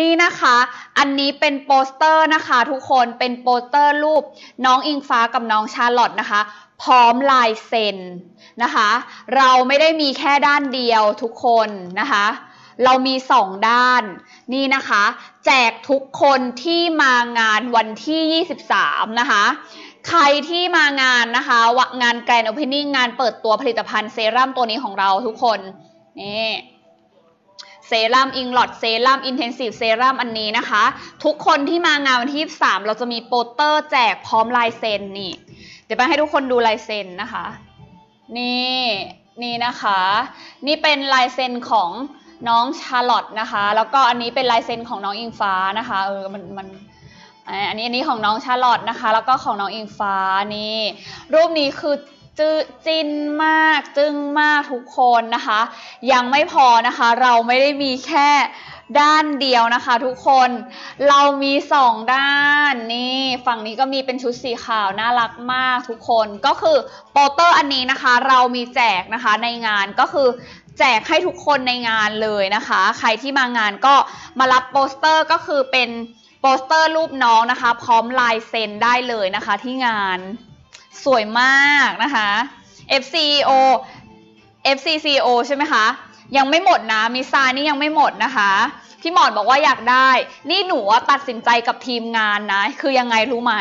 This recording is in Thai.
นี่นะคะ อันนี้เป็นโปสเตอร์นะคะ ทุกคนเป็นโปสเตอร์รูปน้องอิงฟ้ากับน้องชาร์ลอตนะคะ พร้อมลายเซ็นนะคะ เราไม่ได้มีแค่ด้านเดียวทุกคนนะคะ เรามีสองด้านนี่นะคะ แจกทุกคนที่มางานวันที่ 23 นะคะ ใครที่มางานนะคะวงานแกรนด์โอเพนนิ่งงานเปิดตัวผลิตภัณฑ์เซรั่มตัวนี้ของเราทุกคนนี่ เซรั่มอิงลอดเซรั่มอินเทนซีฟเซรั่มอันนี้นะคะ ทุกคนที่มางานวันที่3เราจะมีโปสเตอร์แจกพร้อมลายเซ็นนี่ เดี๋ยวไปให้ทุกคนดูลายเซ็นนะคะ นี่นี่นะคะ นี่เป็นลายเซ็นของน้องชาร์ลอตนะคะ แล้วก็อันนี้เป็นลายเซ็นของน้องอิงฟ้านะคะเออมันมันอันนี้อันนี้ของน้องชาร์ลอตนะคะ แล้วก็ของน้องอิงฟ้านี่รูปนี้คือ จืจินมากจึ้งมากทุกคนนะคะ ยังไม่พอนะคะ เราไม่ได้มีแค่ด้านเดียวนะคะ ทุกคนเรามีสองด้านนี่ฝั่งนี้ก็มีเป็นชุดสีขาวน่ารักมากทุกคนก็คือโปสเตอร์อันนี้นะคะ เรามีแจกนะคะในงานก็คือแจกให้ทุกคนในงานเลยนะคะ ใครที่มางานก็มารับโปสเตอร์ก็คือเป็นโปสเตอร์รูปน้องนะคะ พร้อมลายเซ็นได้เลยนะคะที่งาน สวยมากนะคะ FCO FCCO ใช่ไหมคะ ยังไม่หมดนะ มิซานี่ยังไม่หมดนะคะ พี่หมอนบอกว่าอยากได้ นี่หนูตัดสินใจกับทีมงานนะ คือยังไงรู้ไหม